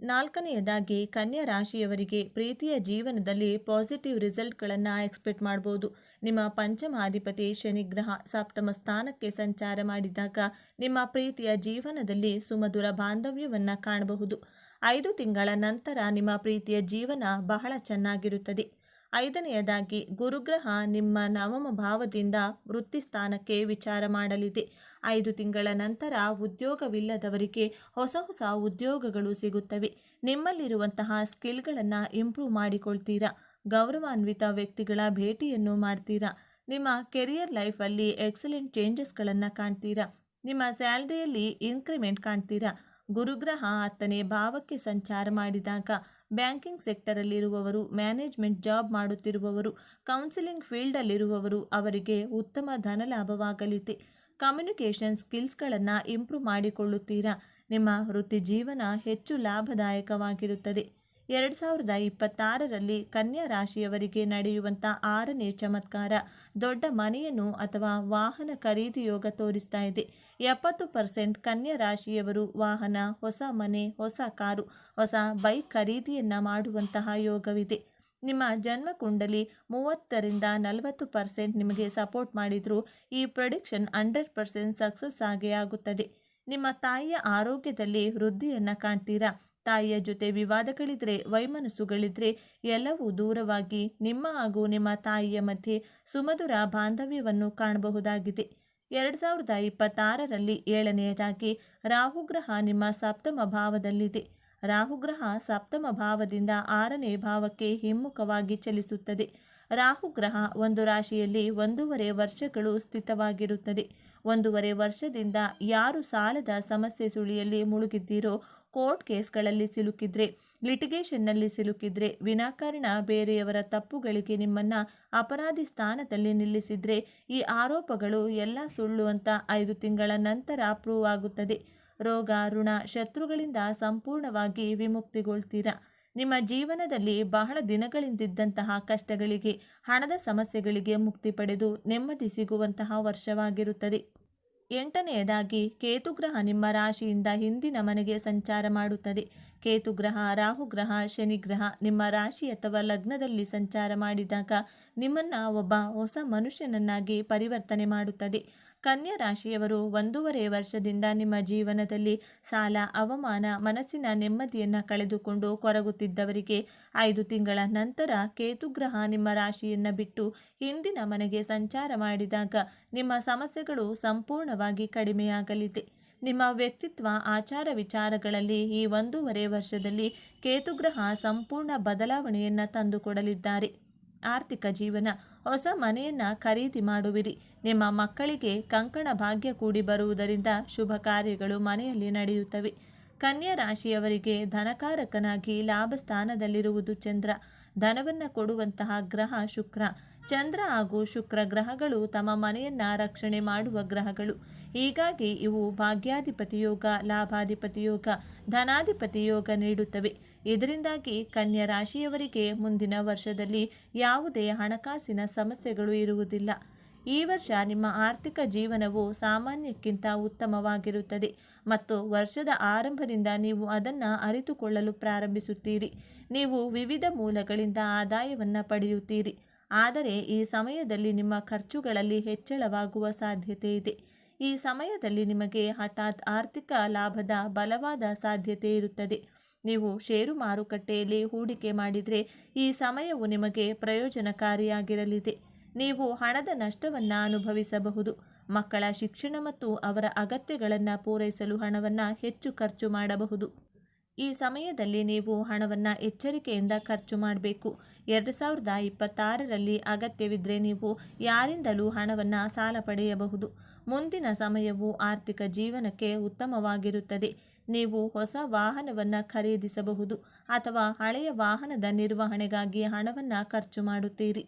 ನಾಲ್ಕನೆಯದಾಗಿ ಕನ್ಯಾ ರಾಶಿಯವರಿಗೆ ಪ್ರೀತಿಯ ಜೀವನದಲ್ಲಿ ಪಾಸಿಟಿವ್ ರಿಸಲ್ಟ್ಗಳನ್ನು ಎಕ್ಸ್ಪೆಕ್ಟ್ ಮಾಡ್ಬೋದು. ನಿಮ್ಮ ಪಂಚಮಾಧಿಪತಿ ಶನಿಗ್ರಹ ಸಪ್ತಮ ಸ್ಥಾನಕ್ಕೆ ಸಂಚಾರ ಮಾಡಿದಾಗ ನಿಮ್ಮ ಪ್ರೀತಿಯ ಜೀವನದಲ್ಲಿ ಸುಮಧುರ ಬಾಂಧವ್ಯವನ್ನು ಕಾಣಬಹುದು. ಐದು ತಿಂಗಳ ನಂತರ ನಿಮ್ಮ ಪ್ರೀತಿಯ ಜೀವನ ಬಹಳ ಚೆನ್ನಾಗಿರುತ್ತದೆ. ಐದನೆಯದಾಗಿ, ಗುರುಗ್ರಹ ನಿಮ್ಮ ನವಮ ಭಾವದಿಂದ ವೃತ್ತಿ ಸ್ಥಾನಕ್ಕೆ ವಿಚಾರ ಮಾಡಲಿದೆ. ಐದು ತಿಂಗಳ ನಂತರ ಉದ್ಯೋಗವಿಲ್ಲದವರಿಗೆ ಹೊಸ ಹೊಸ ಉದ್ಯೋಗಗಳು ಸಿಗುತ್ತವೆ. ನಿಮ್ಮಲ್ಲಿರುವಂತಹ ಸ್ಕಿಲ್ಗಳನ್ನು ಇಂಪ್ರೂವ್ ಮಾಡಿಕೊಳ್ತೀರಾ? ಗೌರವಾನ್ವಿತ ವ್ಯಕ್ತಿಗಳ ಭೇಟಿಯನ್ನು ಮಾಡ್ತೀರಾ? ನಿಮ್ಮ ಕೆರಿಯರ್ ಲೈಫಲ್ಲಿ ಎಕ್ಸಲೆಂಟ್ ಚೇಂಜಸ್ಗಳನ್ನು ಕಾಣ್ತೀರಾ? ನಿಮ್ಮ ಸ್ಯಾಲ್ರಿಯಲ್ಲಿ ಇನ್ಕ್ರಿಮೆಂಟ್ ಕಾಣ್ತೀರಾ? ಗುರುಗ್ರಹ ಹತ್ತನೇ ಭಾವಕ್ಕೆ ಸಂಚಾರ ಮಾಡಿದಾಗ ಬ್ಯಾಂಕಿಂಗ್ ಸೆಕ್ಟರಲ್ಲಿರುವವರು, ಮ್ಯಾನೇಜ್ಮೆಂಟ್ ಜಾಬ್ ಮಾಡುತ್ತಿರುವವರು, ಕೌನ್ಸಿಲಿಂಗ್ ಫೀಲ್ಡಲ್ಲಿರುವವರು ಅವರಿಗೆ ಉತ್ತಮ ಧನಲಾಭವಾಗಲಿದೆ. Communication ಸ್ಕಿಲ್ಸ್ಗಳನ್ನು improve ಮಾಡಿಕೊಳ್ಳುತ್ತೀರಾ? ನಿಮ್ಮ ವೃತ್ತಿ ಜೀವನ ಹೆಚ್ಚು ಲಾಭದಾಯಕವಾಗಿರುತ್ತದೆ. ಎರಡು ಸಾವಿರದ ಇಪ್ಪತ್ತಾರರಲ್ಲಿ ಕನ್ಯಾ ರಾಶಿಯವರಿಗೆ ನಡೆಯುವಂಥ ಆರನೇ ಚಮತ್ಕಾರ ದೊಡ್ಡ ಮನೆಯನ್ನು ಅಥವಾ ವಾಹನ ಖರೀದಿ ಯೋಗ ತೋರಿಸ್ತಾ ಇದೆ. ಎಪ್ಪತ್ತು ಪರ್ಸೆಂಟ್ ಕನ್ಯಾ ರಾಶಿಯವರು ವಾಹನ, ಹೊಸ ಮನೆ, ಹೊಸ ಕಾರು, ಹೊಸ ಬೈಕ್ ಖರೀದಿಯನ್ನು ಮಾಡುವಂತಹ ಯೋಗವಿದೆ. ನಿಮ್ಮ ಜನ್ಮ ಕುಂಡಲಿ ಮೂವತ್ತರಿಂದ ನಲವತ್ತು ಪರ್ಸೆಂಟ್ ನಿಮಗೆ ಸಪೋರ್ಟ್ ಮಾಡಿದರೂ ಈ ಪ್ರೊಡಿಕ್ಷನ್ ಹಂಡ್ರೆಡ್ ಪರ್ಸೆಂಟ್ ಸಕ್ಸಸ್ ಆಗೇ ಆಗುತ್ತದೆ. ನಿಮ್ಮ ತಾಯಿಯ ಆರೋಗ್ಯದಲ್ಲಿ ವೃದ್ಧಿಯನ್ನು ಕಾಣ್ತೀರಾ? ತಾಯಿಯ ಜೊತೆ ವಿವಾದಗಳಿದ್ರೆ, ವೈಮನಸ್ಸುಗಳಿದ್ರೆ ಎಲ್ಲವೂ ದೂರವಾಗಿ ನಿಮ್ಮ ಹಾಗೂ ನಿಮ್ಮ ತಾಯಿಯ ಮಧ್ಯೆ ಸುಮಧುರ ಬಾಂಧವ್ಯವನ್ನು ಕಾಣಬಹುದಾಗಿದೆ. ಎರಡು ಸಾವಿರದ ಇಪ್ಪತ್ತಾರರಲ್ಲಿ ಏಳನೆಯದಾಗಿ ರಾಹುಗ್ರಹ ನಿಮ್ಮ ಸಪ್ತಮ ಭಾವದಲ್ಲಿದೆ. ರಾಹುಗ್ರಹ ಸಪ್ತಮ ಭಾವದಿಂದ ಆರನೇ ಭಾವಕ್ಕೆ ಹಿಮ್ಮುಖವಾಗಿ ಚಲಿಸುತ್ತದೆ. ರಾಹುಗ್ರಹ ಒಂದು ರಾಶಿಯಲ್ಲಿ ಒಂದೂವರೆ ವರ್ಷಗಳು ಸ್ಥಿತವಾಗಿರುತ್ತದೆ. ಒಂದೂವರೆ ವರ್ಷದಿಂದ ಯಾರು ಸಾಲದ ಸಮಸ್ಯೆ ಸುಳಿಯಲ್ಲಿ ಮುಳುಗಿದ್ದೀರೋ ಕೋರ್ಟ್ ಕೇಸ್ಗಳಲ್ಲಿ ಸಿಲುಕಿದ್ರೆ, ಲಿಟಿಗೇಷನ್ನಲ್ಲಿ ಸಿಲುಕಿದ್ರೆ, ವಿನಾಕಾರಣ ಬೇರೆಯವರ ತಪ್ಪುಗಳಿಗೆ ನಿಮ್ಮನ್ನು ಅಪರಾಧಿ ಸ್ಥಾನದಲ್ಲಿ ನಿಲ್ಲಿಸಿದ್ರೆ, ಈ ಆರೋಪಗಳು ಎಲ್ಲ ಸುಳ್ಳು ಅಂತ ಐದು ತಿಂಗಳ ನಂತರ ಪ್ರೂವ್ ಆಗುತ್ತದೆ. ರೋಗ, ಋಣ ಶತ್ರುಗಳಿಂದ ಸಂಪೂರ್ಣವಾಗಿ ವಿಮುಕ್ತಿಗೊಳ್ತೀರಾ? ನಿಮ್ಮ ಜೀವನದಲ್ಲಿ ಬಹಳ ದಿನಗಳಿಂದಿದ್ದಂತಹ ಕಷ್ಟಗಳಿಗೆ, ಹಣದ ಸಮಸ್ಯೆಗಳಿಗೆ ಮುಕ್ತಿ ಪಡೆದು ನೆಮ್ಮದಿ ಸಿಗುವಂತಹ ವರ್ಷವಾಗಿರುತ್ತದೆ. ಎಂಟನೆಯದಾಗಿ ಕೇತುಗ್ರಹ ನಿಮ್ಮ ರಾಶಿಯಿಂದ ಹಿಂದಿನ ಮನೆಗೆ ಸಂಚಾರ ಮಾಡುತ್ತದೆ. ಕೇತುಗ್ರಹ, ರಾಹುಗ್ರಹ, ಶನಿಗ್ರಹ ನಿಮ್ಮ ರಾಶಿ ಅಥವಾ ಲಗ್ನದಲ್ಲಿ ಸಂಚಾರ ಮಾಡಿದಾಗ ನಿಮ್ಮನ್ನು ಒಬ್ಬ ಹೊಸ ಮನುಷ್ಯನನ್ನಾಗಿ ಪರಿವರ್ತನೆ ಮಾಡುತ್ತದೆ. ಕನ್ಯಾ ರಾಶಿಯವರು ಒಂದೂವರೆ ವರ್ಷದಿಂದ ನಿಮ್ಮ ಜೀವನದಲ್ಲಿ ಸಾಲ, ಅವಮಾನ, ಮನಸ್ಸಿನ ನೆಮ್ಮದಿಯನ್ನು ಕಳೆದುಕೊಂಡು ಕೊರಗುತ್ತಿದ್ದವರಿಗೆ ಐದು ತಿಂಗಳ ನಂತರ ಕೇತುಗ್ರಹ ನಿಮ್ಮ ರಾಶಿಯನ್ನು ಬಿಟ್ಟು ಹಿಂದಿನ ಮನೆಗೆ ಸಂಚಾರ ಮಾಡಿದಾಗ ನಿಮ್ಮ ಸಮಸ್ಯೆಗಳು ಸಂಪೂರ್ಣವಾಗಿ ಕಡಿಮೆಯಾಗಲಿದೆ. ನಿಮ್ಮ ವ್ಯಕ್ತಿತ್ವ, ಆಚಾರ ವಿಚಾರಗಳಲ್ಲಿ ಈ ಒಂದೂವರೆ ವರ್ಷದಲ್ಲಿ ಕೇತುಗ್ರಹ ಸಂಪೂರ್ಣ ಬದಲಾವಣೆಯನ್ನು ತಂದುಕೊಡಲಿದ್ದಾರೆ. ಆರ್ಥಿಕ ಜೀವನ, ಹೊಸ ಮನೆಯನ್ನು ಖರೀದಿ ಮಾಡುವಿರಿ. ನಿಮ್ಮ ಮಕ್ಕಳಿಗೆ ಕಂಕಣ ಭಾಗ್ಯ ಕೂಡಿ ಬರುವುದರಿಂದ ಶುಭ ಕಾರ್ಯಗಳು ಮನೆಯಲ್ಲಿ ನಡೆಯುತ್ತವೆ. ಕನ್ಯಾ ರಾಶಿಯವರಿಗೆ ಧನಕಾರಕನಾಗಿ ಲಾಭ ಸ್ಥಾನದಲ್ಲಿರುವುದು ಚಂದ್ರ. ಧನವನ್ನು ಕೊಡುವಂತಹ ಗ್ರಹ ಶುಕ್ರ. ಚಂದ್ರ ಹಾಗೂ ಶುಕ್ರ ಗ್ರಹಗಳು ತಮ್ಮ ಮನೆಯನ್ನು ರಕ್ಷಣೆ ಮಾಡುವ ಗ್ರಹಗಳು. ಹೀಗಾಗಿ ಇವು ಭಾಗ್ಯಾಧಿಪತಿ ಯೋಗ, ಲಾಭಾಧಿಪತಿ ಯೋಗ, ಧನಾಧಿಪತಿ ಯೋಗ ನೀಡುತ್ತವೆ. ಇದರಿಂದಾಗಿ ಕನ್ಯಾ ರಾಶಿಯವರಿಗೆ ಮುಂದಿನ ವರ್ಷದಲ್ಲಿ ಯಾವುದೇ ಹಣಕಾಸಿನ ಸಮಸ್ಯೆಗಳು ಇರುವುದಿಲ್ಲ. ಈ ವರ್ಷ ನಿಮ್ಮ ಆರ್ಥಿಕ ಜೀವನವು ಸಾಮಾನ್ಯಕ್ಕಿಂತ ಉತ್ತಮವಾಗಿರುತ್ತದೆ ಮತ್ತು ವರ್ಷದ ಆರಂಭದಿಂದ ನೀವು ಅದನ್ನು ಅರಿತುಕೊಳ್ಳಲು ಪ್ರಾರಂಭಿಸುತ್ತೀರಿ. ನೀವು ವಿವಿಧ ಮೂಲಗಳಿಂದ ಆದಾಯವನ್ನು ಪಡೆಯುತ್ತೀರಿ. ಆದರೆ ಈ ಸಮಯದಲ್ಲಿ ನಿಮ್ಮ ಖರ್ಚುಗಳಲ್ಲಿ ಹೆಚ್ಚಳವಾಗುವ ಸಾಧ್ಯತೆ ಇದೆ. ಈ ಸಮಯದಲ್ಲಿ ನಿಮಗೆ ಹಠಾತ್ ಆರ್ಥಿಕ ಲಾಭದ ಬಲವಾದ ಸಾಧ್ಯತೆ ಇರುತ್ತದೆ. ನೀವು ಷೇರು ಮಾರುಕಟ್ಟೆಯಲ್ಲಿ ಹೂಡಿಕೆ ಮಾಡಿದರೆ ಈ ಸಮಯವು ನಿಮಗೆ ಪ್ರಯೋಜನಕಾರಿಯಾಗಿರಲಿದೆ. ನೀವು ಹಣದ ನಷ್ಟವನ್ನು ಅನುಭವಿಸಬಹುದು. ಮಕ್ಕಳ ಶಿಕ್ಷಣ ಮತ್ತು ಅವರ ಅಗತ್ಯಗಳನ್ನು ಪೂರೈಸಲು ಹಣವನ್ನು ಹೆಚ್ಚು ಖರ್ಚು ಮಾಡಬಹುದು. ಈ ಸಮಯದಲ್ಲಿ ನೀವು ಹಣವನ್ನು ಎಚ್ಚರಿಕೆಯಿಂದ ಖರ್ಚು ಮಾಡಬೇಕು. ಎರಡು ಸಾವಿರದ ಇಪ್ಪತ್ತಾರರಲ್ಲಿ ಅಗತ್ಯವಿದ್ದರೆ ನೀವು ಯಾರಿಂದಲೂ ಹಣವನ್ನು ಸಾಲ ಪಡೆಯಬಹುದು. ಮುಂದಿನ ಸಮಯವು ಆರ್ಥಿಕ ಜೀವನಕ್ಕೆ ಉತ್ತಮವಾಗಿರುತ್ತದೆ. ನೀವು ಹೊಸ ವಾಹನವನ್ನು ಖರೀದಿಸಬಹುದು ಅಥವಾ ಹಳೆಯ ವಾಹನದ ನಿರ್ವಹಣೆಗಾಗಿ ಹಣವನ್ನು ಖರ್ಚು ಮಾಡುತ್ತೀರಿ.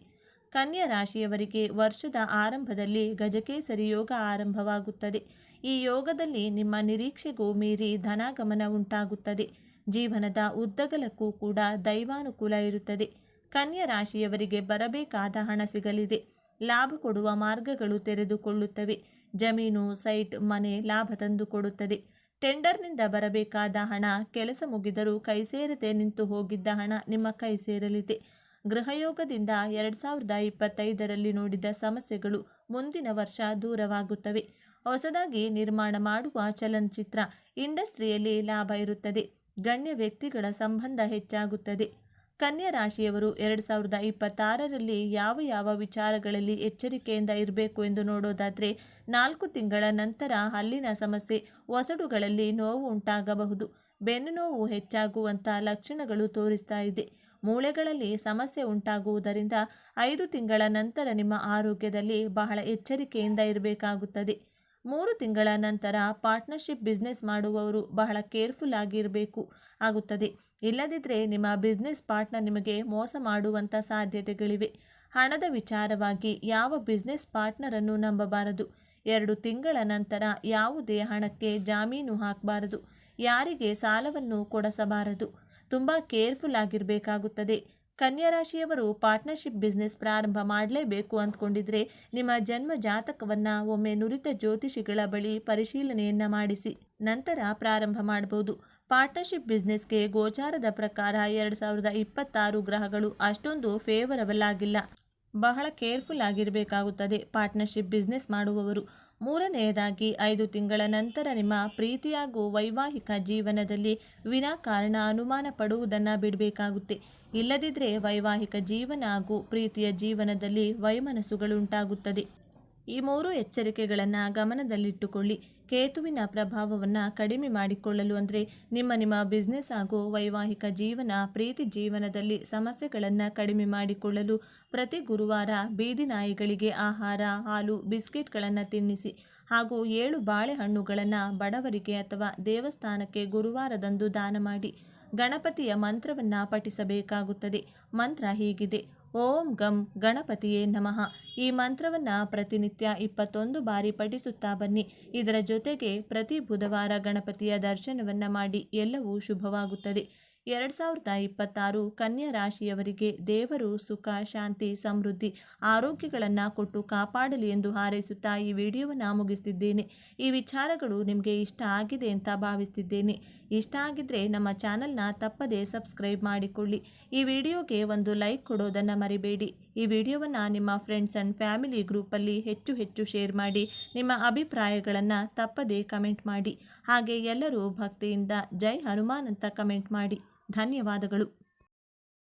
ಕನ್ಯಾ ರಾಶಿಯವರಿಗೆ ವರ್ಷದ ಆರಂಭದಲ್ಲಿ ಗಜಕೇಸರಿ ಯೋಗ ಆರಂಭವಾಗುತ್ತದೆ. ಈ ಯೋಗದಲ್ಲಿ ನಿಮ್ಮ ನಿರೀಕ್ಷೆಗೂ ಮೀರಿ ಧನಾಗಮನ ಉಂಟಾಗುತ್ತದೆ. ಜೀವನದ ಉದ್ದಗಲಕ್ಕೂ ಕೂಡ ದೈವಾನುಕೂಲ ಇರುತ್ತದೆ. ಕನ್ಯಾ ರಾಶಿಯವರಿಗೆ ಬರಬೇಕಾದ ಹಣ ಸಿಗಲಿದೆ. ಲಾಭ ಕೊಡುವ ಮಾರ್ಗಗಳು ತೆರೆದುಕೊಳ್ಳುತ್ತವೆ. ಜಮೀನು, ಸೈಟ್, ಮನೆ ಲಾಭ ತಂದುಕೊಡುತ್ತದೆ. ಟೆಂಡರ್ನಿಂದ ಬರಬೇಕಾದ ಹಣ, ಕೆಲಸ ಮುಗಿದರೂ ಕೈ ಸೇರದೆ ನಿಂತು ಹೋಗಿದ್ದ ಹಣ ನಿಮ್ಮ ಕೈ ಸೇರಲಿದೆ ಗೃಹಯೋಗದಿಂದ ಎರಡು ಸಾವಿರದ ಇಪ್ಪತ್ತೈದರಲ್ಲಿ ನೋಡಿದ ಸಮಸ್ಯೆಗಳು ಮುಂದಿನ ವರ್ಷ ದೂರವಾಗುತ್ತವೆ. ಹೊಸದಾಗಿ ನಿರ್ಮಾಣ ಮಾಡುವ ಚಲನಚಿತ್ರ ಇಂಡಸ್ಟ್ರಿಯಲ್ಲಿ ಲಾಭ ಇರುತ್ತದೆ. ಗಣ್ಯ ವ್ಯಕ್ತಿಗಳ ಸಂಬಂಧ ಹೆಚ್ಚಾಗುತ್ತದೆ. ಕನ್ಯಾ ರಾಶಿಯವರು ಎರಡು ಸಾವಿರದ ಇಪ್ಪತ್ತಾರರಲ್ಲಿ ಯಾವ ಯಾವ ವಿಚಾರಗಳಲ್ಲಿ ಎಚ್ಚರಿಕೆಯಿಂದ ಇರಬೇಕು ಎಂದು ನೋಡೋದಾದರೆ, ನಾಲ್ಕು ತಿಂಗಳ ನಂತರ ಹಲ್ಲಿನ ಸಮಸ್ಯೆ ಒಸಡುಗಳಲ್ಲಿ ನೋವು ಉಂಟಾಗಬಹುದು. ಬೆನ್ನು ನೋವು ಹೆಚ್ಚಾಗುವಂಥ ಲಕ್ಷಣಗಳು ತೋರಿಸ್ತಾ ಇದೆ. ಮೂಳೆಗಳಲ್ಲಿ ಸಮಸ್ಯೆ ಉಂಟಾಗುವುದರಿಂದ ಐದು ತಿಂಗಳ ನಂತರ ನಿಮ್ಮ ಆರೋಗ್ಯದಲ್ಲಿ ಬಹಳ ಎಚ್ಚರಿಕೆಯಿಂದ ಇರಬೇಕಾಗುತ್ತದೆ. ಮೂರು ತಿಂಗಳ ನಂತರ ಪಾರ್ಟ್ನರ್ಶಿಪ್ ಬಿಸ್ನೆಸ್ ಮಾಡುವವರು ಬಹಳ ಕೇರ್ಫುಲ್ ಆಗಿರಬೇಕು ಆಗುತ್ತದೆ. ಇಲ್ಲದಿದ್ದರೆ ನಿಮ್ಮ ಬಿಸ್ನೆಸ್ ಪಾರ್ಟ್ನರ್ ನಿಮಗೆ ಮೋಸ ಮಾಡುವಂಥ ಸಾಧ್ಯತೆಗಳಿವೆ. ಹಣದ ವಿಚಾರವಾಗಿ ಯಾವ ಬಿಸ್ನೆಸ್ ಪಾರ್ಟ್ನರನ್ನು ನಂಬಬಾರದು? ಎರಡು ತಿಂಗಳ ನಂತರ ಯಾವುದೇ ಹಣಕ್ಕೆ ಜಾಮೀನು ಹಾಕಬಾರದು. ಯಾರಿಗೆ ಸಾಲವನ್ನು ಕೊಡಿಸಬಾರದು? ತುಂಬ ಕೇರ್ಫುಲ್ ಆಗಿರಬೇಕಾಗುತ್ತದೆ. ರಾಶಿಯವರು ಪಾರ್ಟ್ನರ್ಶಿಪ್ ಬಿಸ್ನೆಸ್ ಪ್ರಾರಂಭ ಮಾಡಲೇಬೇಕು ಅಂದ್ಕೊಂಡಿದ್ರೆ ನಿಮ್ಮ ಜನ್ಮ ಜಾತಕವನ್ನು ಒಮ್ಮೆ ನುರಿತ ಜ್ಯೋತಿಷಿಗಳ ಬಳಿ ಪರಿಶೀಲನೆಯನ್ನು ಮಾಡಿಸಿ, ನಂತರ ಪ್ರಾರಂಭ ಮಾಡಬಹುದು ಪಾರ್ಟ್ನರ್ಶಿಪ್ ಬಿಸ್ನೆಸ್ಗೆ ಗೋಚಾರದ ಪ್ರಕಾರ ಎರಡು ಸಾವಿರದ ಇಪ್ಪತ್ತಾರು ಗ್ರಹಗಳು ಅಷ್ಟೊಂದು ಫೇವರಬಲ್ ಆಗಿಲ್ಲ. ಬಹಳ ಕೇರ್ಫುಲ್ ಆಗಿರಬೇಕಾಗುತ್ತದೆ ಪಾರ್ಟ್ನರ್ಶಿಪ್ ಬಿಸ್ನೆಸ್ ಮಾಡುವವರು. ಮೂರನೆಯದಾಗಿ ಐದು ತಿಂಗಳ ನಂತರ ನಿಮ್ಮ ಪ್ರೀತಿ ಹಾಗೂ ವೈವಾಹಿಕ ಜೀವನದಲ್ಲಿ ವಿನಾಕಾರಣ ಅನುಮಾನ ಪಡುವುದನ್ನು ಬಿಡಬೇಕಾಗುತ್ತೆ. ಇಲ್ಲದಿದ್ದರೆ ವೈವಾಹಿಕ ಜೀವನ ಹಾಗೂ ಪ್ರೀತಿಯ ಜೀವನದಲ್ಲಿ ವೈಮನಸ್ಸುಗಳುಂಟಾಗುತ್ತದೆ. ಈ ಮೂರು ಎಚ್ಚರಿಕೆಗಳನ್ನು ಗಮನದಲ್ಲಿಟ್ಟುಕೊಳ್ಳಿ. ಕೇತುವಿನ ಪ್ರಭಾವವನ್ನು ಕಡಿಮೆ ಮಾಡಿಕೊಳ್ಳಲು ಅಂದರೆ ನಿಮ್ಮ ನಿಮ್ಮ ಬಿಸ್ನೆಸ್ ಹಾಗೂ ವೈವಾಹಿಕ ಜೀವನ, ಪ್ರೀತಿ ಜೀವನದಲ್ಲಿ ಸಮಸ್ಯೆಗಳನ್ನು ಕಡಿಮೆ ಮಾಡಿಕೊಳ್ಳಲು ಪ್ರತಿ ಗುರುವಾರ ಬೀದಿ ನಾಯಿಗಳಿಗೆ ಆಹಾರ, ಹಾಲು, ಬಿಸ್ಕೆಟ್ಗಳನ್ನು ತಿನ್ನಿಸಿ ಹಾಗೂ ಏಳು ಬಾಳೆಹಣ್ಣುಗಳನ್ನು ಬಡವರಿಗೆ ಅಥವಾ ದೇವಸ್ಥಾನಕ್ಕೆ ಗುರುವಾರದಂದು ದಾನ ಮಾಡಿ. ಗಣಪತಿಯ ಮಂತ್ರವನ್ನು ಪಠಿಸಬೇಕಾಗುತ್ತದೆ. ಮಂತ್ರ ಹೀಗಿದೆ. ಓಂ ಗಂ ಗಣಪತಿಯೇ ನಮಃ. ಈ ಮಂತ್ರವನ್ನು ಪ್ರತಿನಿತ್ಯ ಇಪ್ಪತ್ತೊಂದು ಬಾರಿ ಪಠಿಸುತ್ತಾ ಬನ್ನಿ. ಇದರ ಜೊತೆಗೆ ಪ್ರತಿ ಬುಧವಾರ ಗಣಪತಿಯ ದರ್ಶನವನ್ನು ಮಾಡಿ ಎಲ್ಲವೂ ಶುಭವಾಗುತ್ತದೆ. ಎರಡು ಸಾವಿರದ ಇಪ್ಪತ್ತಾರು ಕನ್ಯಾ ರಾಶಿಯವರಿಗೆ ದೇವರು ಸುಖ, ಶಾಂತಿ, ಸಮೃದ್ಧಿ ಆರೋಗ್ಯಗಳನ್ನು ಕೊಟ್ಟು ಕಾಪಾಡಲಿ ಎಂದು ಹಾರೈಸುತ್ತಾ ಈ ವಿಡಿಯೋವನ್ನು ಮುಗಿಸ್ತಿದ್ದೇನೆ. ಈ ವಿಚಾರಗಳು ನಿಮಗೆ ಇಷ್ಟ ಆಗಿದೆ ಅಂತ ಭಾವಿಸ್ತಿದ್ದೇನೆ. ಇಷ್ಟ ಆಗಿದ್ದರೆ ನಮ್ಮ ಚಾನಲ್ನ ತಪ್ಪದೇ ಸಬ್ಸ್ಕ್ರೈಬ್ ಮಾಡಿಕೊಳ್ಳಿ. ಈ ವಿಡಿಯೋಗೆ ಒಂದು ಲೈಕ್ ಕೊಡೋದನ್ನು ಮರಿಬೇಡಿ. ಈ ವಿಡಿಯೋವನ್ನು ನಿಮ್ಮ ಫ್ರೆಂಡ್ಸ್ ಆ್ಯಂಡ್ ಫ್ಯಾಮಿಲಿ ಗ್ರೂಪಲ್ಲಿ ಹೆಚ್ಚು ಹೆಚ್ಚು ಶೇರ್ ಮಾಡಿ, ನಿಮ್ಮ ಅಭಿಪ್ರಾಯಗಳನ್ನು ತಪ್ಪದೇ ಕಮೆಂಟ್ ಮಾಡಿ. ಹಾಗೆ ಎಲ್ಲರೂ ಭಕ್ತಿಯಿಂದ ಜೈ ಹನುಮಾನ್ ಅಂತ ಕಮೆಂಟ್ ಮಾಡಿ. ಧನ್ಯವಾದಗಳು.